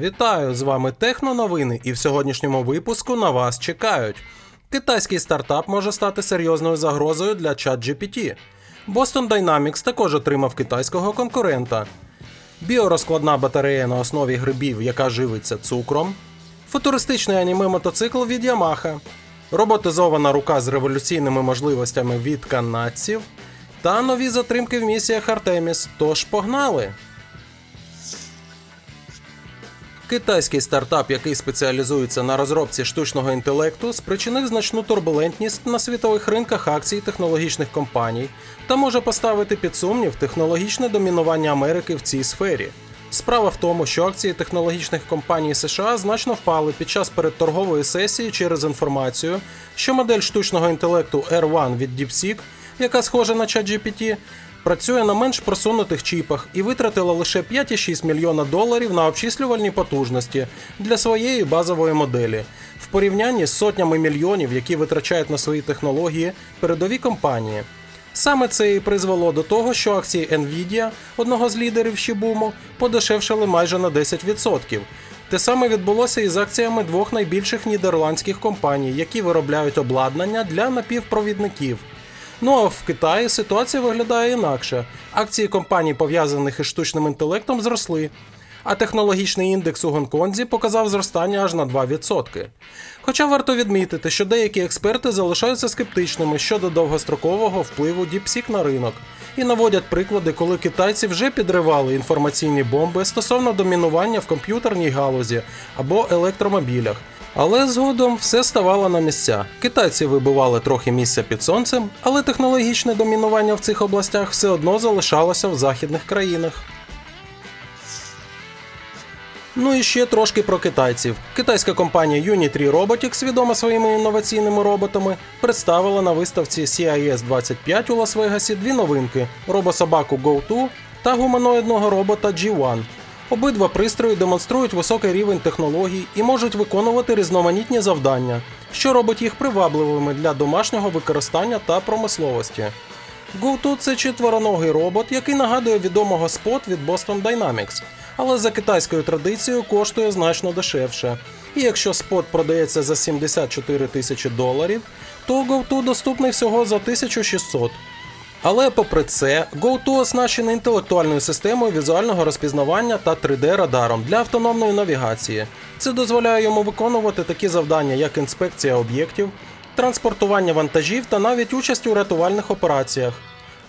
Вітаю! З вами Техноновини, і в сьогоднішньому випуску на вас чекають. Китайський стартап може стати серйозною загрозою для ChatGPT. Boston Dynamics також отримав китайського конкурента. Біорозкладна батарея на основі грибів, яка живиться цукром. Футуристичний аніме мотоцикл від Yamaha. Роботизована рука з революційними можливостями від канадців. Та нові затримки в місіях Артеміс. Тож погнали! Китайський стартап, який спеціалізується на розробці штучного інтелекту, спричинив значну турбулентність на світових ринках акцій технологічних компаній та може поставити під сумнів технологічне домінування Америки в цій сфері. Справа в тому, що акції технологічних компаній США значно впали під час передторгової сесії через інформацію, що модель штучного інтелекту R1 від DeepSeek, яка схожа на ChatGPT, працює на менш просунутих чіпах і витратила лише 5,6 мільйона доларів на обчислювальні потужності для своєї базової моделі в порівнянні з сотнями мільйонів, які витрачають на свої технології передові компанії. Саме це і призвело до того, що акції Nvidia, одного з лідерів Шібуму, подешевшали майже на 10%. Те саме відбулося і з акціями двох найбільших нідерландських компаній, які виробляють обладнання для напівпровідників. Ну а в Китаї ситуація виглядає інакше. Акції компаній, пов'язаних із штучним інтелектом, зросли, а технологічний індекс у Гонконзі показав зростання аж на 2%. Хоча варто відмітити, що деякі експерти залишаються скептичними щодо довгострокового впливу DeepSeek на ринок і наводять приклади, коли китайці вже підривали інформаційні бомби стосовно домінування в комп'ютерній галузі або електромобілях. Але згодом все ставало на місця. Китайці вибивали трохи місця під сонцем, але технологічне домінування в цих областях все одно залишалося в західних країнах. Ну і ще трошки про китайців. Китайська компанія Unitree Robotics, відома своїми інноваційними роботами, представила на виставці CIS 25 у Лас-Вегасі дві новинки: робособаку Go2 та гуманоїдного робота G1. Обидва пристрої демонструють високий рівень технологій і можуть виконувати різноманітні завдання, що робить їх привабливими для домашнього використання та промисловості. GoTo – це четвероногий робот, який нагадує відомого спот від Boston Dynamics, але за китайською традицією коштує значно дешевше. І якщо спот продається за 74 тисячі доларів, то GoTo доступний всього за 1600. Але попри це, GoTo оснащений інтелектуальною системою візуального розпізнавання та 3D-радаром для автономної навігації. Це дозволяє йому виконувати такі завдання, як інспекція об'єктів, транспортування вантажів та навіть участь у рятувальних операціях.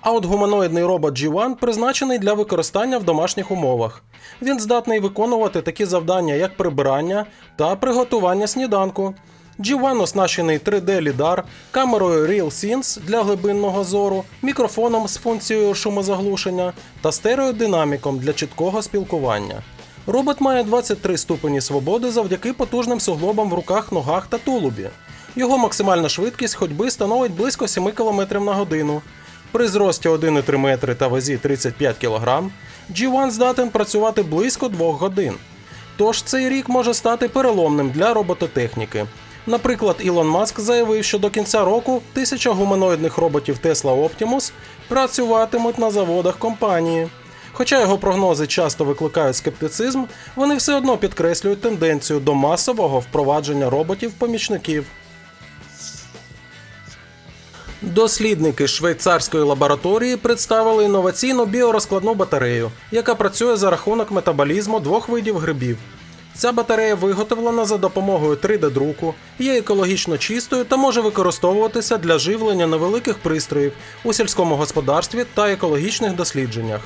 А от гуманоїдний робот G1 призначений для використання в домашніх умовах. Він здатний виконувати такі завдання, як прибирання та приготування сніданку. G1 оснащений 3D-лідар, камерою RealSense для глибинного зору, мікрофоном з функцією шумозаглушення та стереодинаміком для чіткого спілкування. Робот має 23 ступені свободи завдяки потужним суглобам в руках, ногах та тулубі. Його максимальна швидкість ходьби становить близько 7 км на годину. При зрості 1,3 метри та вазі 35 кг G1 здатен працювати близько 2 годин. Тож цей рік може стати переломним для робототехніки. Наприклад, Ілон Маск заявив, що до кінця року тисяча гуманоїдних роботів Tesla Optimus працюватимуть на заводах компанії. Хоча його прогнози часто викликають скептицизм, вони все одно підкреслюють тенденцію до масового впровадження роботів-помічників. Дослідники швейцарської лабораторії представили інноваційну біорозкладну батарею, яка працює за рахунок метаболізму двох видів грибів. Ця батарея виготовлена за допомогою 3D-друку, є екологічно чистою та може використовуватися для живлення невеликих пристроїв у сільському господарстві та екологічних дослідженнях.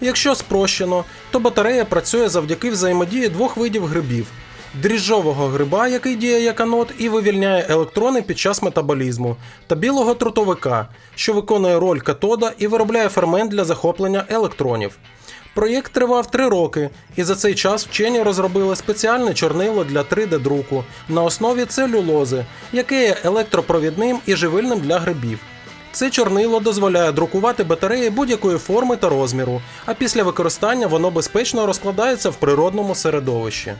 Якщо спрощено, то батарея працює завдяки взаємодії двох видів грибів: дріжджового гриба, який діє як анод і вивільняє електрони під час метаболізму, та білого трутовика, що виконує роль катода і виробляє фермент для захоплення електронів. Проєкт тривав три роки, і за цей час вчені розробили спеціальне чорнило для 3D-друку на основі целюлози, яке є електропровідним і живильним для грибів. Це чорнило дозволяє друкувати батареї будь-якої форми та розміру, а після використання воно безпечно розкладається в природному середовищі.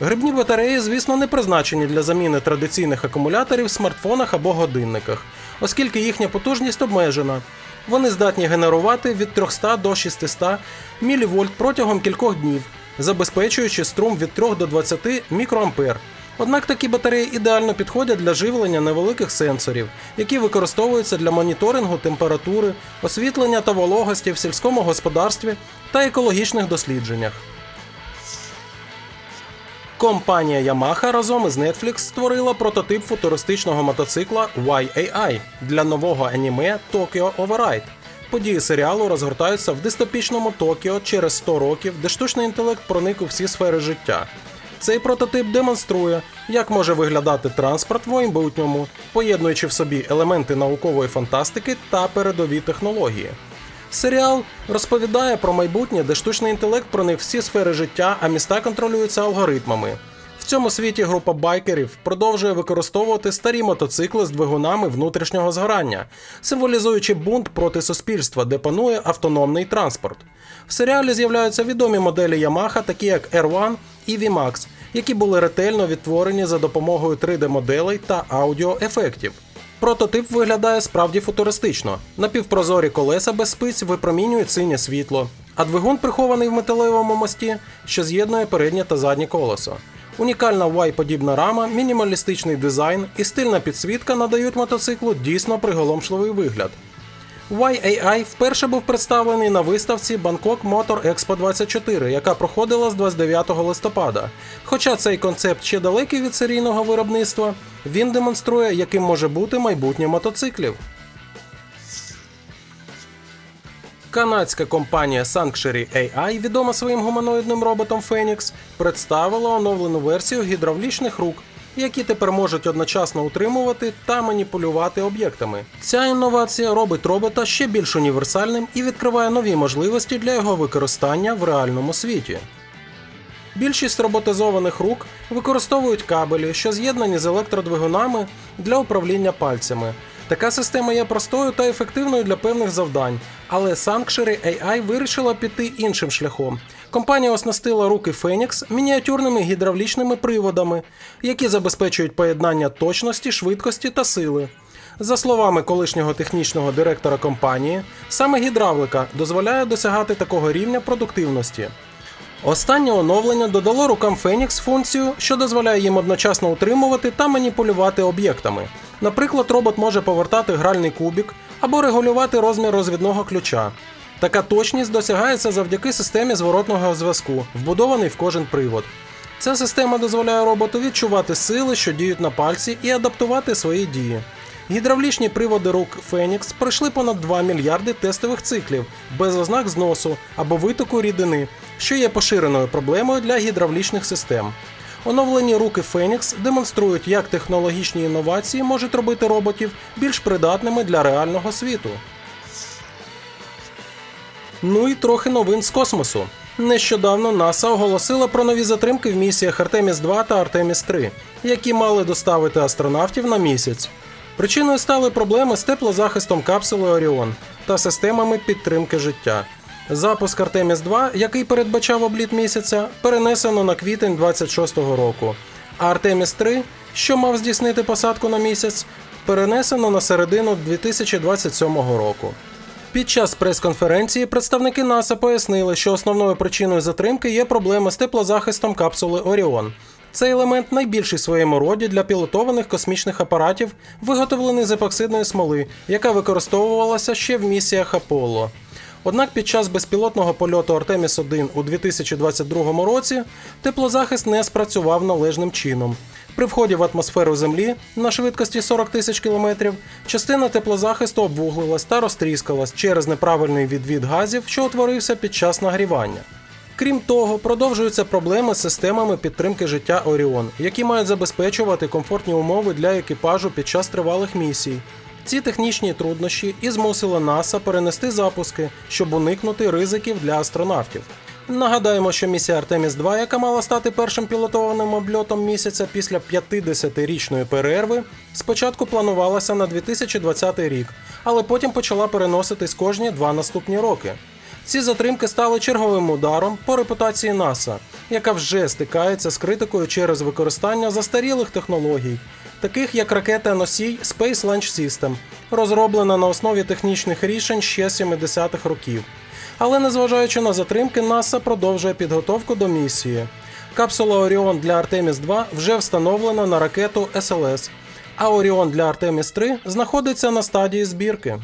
Грибні батареї, звісно, не призначені для заміни традиційних акумуляторів в смартфонах або годинниках, оскільки їхня потужність обмежена. Вони здатні генерувати від 300 до 600 мВ протягом кількох днів, забезпечуючи струм від 3 до 20 мікроампер. Однак такі батареї ідеально підходять для живлення невеликих сенсорів, які використовуються для моніторингу температури, освітлення та вологості в сільському господарстві та екологічних дослідженнях. Компанія Yamaha разом із Netflix створила прототип футуристичного мотоцикла YAI для нового аніме Tokyo Override. Події серіалу розгортаються в дистопічному Токіо через 100 років, де штучний інтелект проник у всі сфери життя. Цей прототип демонструє, як може виглядати транспорт в майбутньому, поєднуючи в собі елементи наукової фантастики та передові технології. Серіал розповідає про майбутнє, де штучний інтелект проник всі сфери життя, а міста контролюються алгоритмами. В цьому світі група байкерів продовжує використовувати старі мотоцикли з двигунами внутрішнього згорання, символізуючи бунт проти суспільства, де панує автономний транспорт. В серіалі з'являються відомі моделі Yamaha, такі як R1 і VMAX, які були ретельно відтворені за допомогою 3D-моделей та аудіоефектів. Прототип виглядає справді футуристично. Напівпрозорі колеса без спиць випромінюють синє світло, а двигун прихований в металевому мості, що з'єднує переднє та заднє колесо. Унікальна Y-подібна рама, мінімалістичний дизайн і стильна підсвітка надають мотоциклу дійсно приголомшливий вигляд. YAI вперше був представлений на виставці Bangkok Motor Expo 24, яка проходила з 29 листопада. Хоча цей концепт ще далекий від серійного виробництва, він демонструє, яким може бути майбутнє мотоциклів. Канадська компанія Sanctuary AI, відома своїм гуманоїдним роботом Phoenix, представила оновлену версію гідравлічних рук, які тепер можуть одночасно утримувати та маніпулювати об'єктами. Ця інновація робить робота ще більш універсальним і відкриває нові можливості для його використання в реальному світі. Більшість роботизованих рук використовують кабелі, що з'єднані з електродвигунами для управління пальцями. Така система є простою та ефективною для певних завдань, але Sanctuary AI вирішила піти іншим шляхом. Компанія оснастила руки Phoenix мініатюрними гідравлічними приводами, які забезпечують поєднання точності, швидкості та сили. За словами колишнього технічного директора компанії, саме гідравлика дозволяє досягати такого рівня продуктивності. Останнє оновлення додало рукам Phoenix функцію, що дозволяє їм одночасно утримувати та маніпулювати об'єктами. Наприклад, робот може повертати гральний кубік або регулювати розмір розвідного ключа. Така точність досягається завдяки системі зворотного зв'язку, вбудований в кожен привод. Ця система дозволяє роботу відчувати сили, що діють на пальці, і адаптувати свої дії. Гідравлічні приводи рук Phoenix пройшли понад 2 мільярди тестових циклів без ознак зносу або витоку рідини, що є поширеною проблемою для гідравлічних систем. Оновлені руки Phoenix демонструють, як технологічні інновації можуть робити роботів більш придатними для реального світу. Ну і трохи новин з космосу. Нещодавно НАСА оголосила про нові затримки в місіях Артеміс 2 та Артеміс 3, які мали доставити астронавтів на місяць. Причиною стали проблеми з теплозахистом капсули Оріон та системами підтримки життя. Запуск Артеміс 2, який передбачав обліт місяця, перенесено на квітень 26-го року. А Артеміс 3, що мав здійснити посадку на місяць, перенесено на середину 2027 року. Під час прес-конференції представники НАСА пояснили, що основною причиною затримки є проблема з теплозахистом капсули Оріон. Цей елемент найбільший в своєму роді для пілотованих космічних апаратів, виготовлений з епоксидної смоли, яка використовувалася ще в місіях Аполло. Однак під час безпілотного польоту Артеміс 1 у 2022 році теплозахист не спрацював належним чином. При вході в атмосферу Землі на швидкості 40 тисяч кілометрів частина теплозахисту обвуглилась та розтріскалась через неправильний відвід газів, що утворився під час нагрівання. Крім того, продовжуються проблеми з системами підтримки життя Оріон, які мають забезпечувати комфортні умови для екіпажу під час тривалих місій. Ці технічні труднощі і змусили НАСА перенести запуски, щоб уникнути ризиків для астронавтів. Нагадаємо, що місія Артеміс 2, яка мала стати першим пілотованим обльотом місяця після 50-річної перерви, спочатку планувалася на 2020 рік, але потім почала переноситись кожні два наступні роки. Ці затримки стали черговим ударом по репутації НАСА, яка вже стикається з критикою через використання застарілих технологій, таких як ракета носій Space Launch System, розроблена на основі технічних рішень ще 70-х років. Але незважаючи на затримки, НАСА продовжує підготовку до місії. Капсула Оріон для Артеміс 2 вже встановлена на ракету СЛС, а Оріон для Артеміс 3 знаходиться на стадії збірки.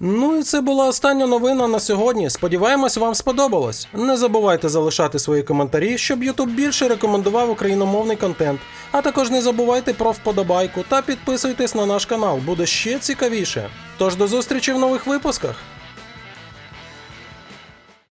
Ну і це була остання новина на сьогодні. Сподіваємось, вам сподобалось. Не забувайте залишати свої коментарі, щоб YouTube більше рекомендував україномовний контент. А також не забувайте про вподобайку та підписуйтесь на наш канал, буде ще цікавіше. Тож до зустрічі в нових випусках.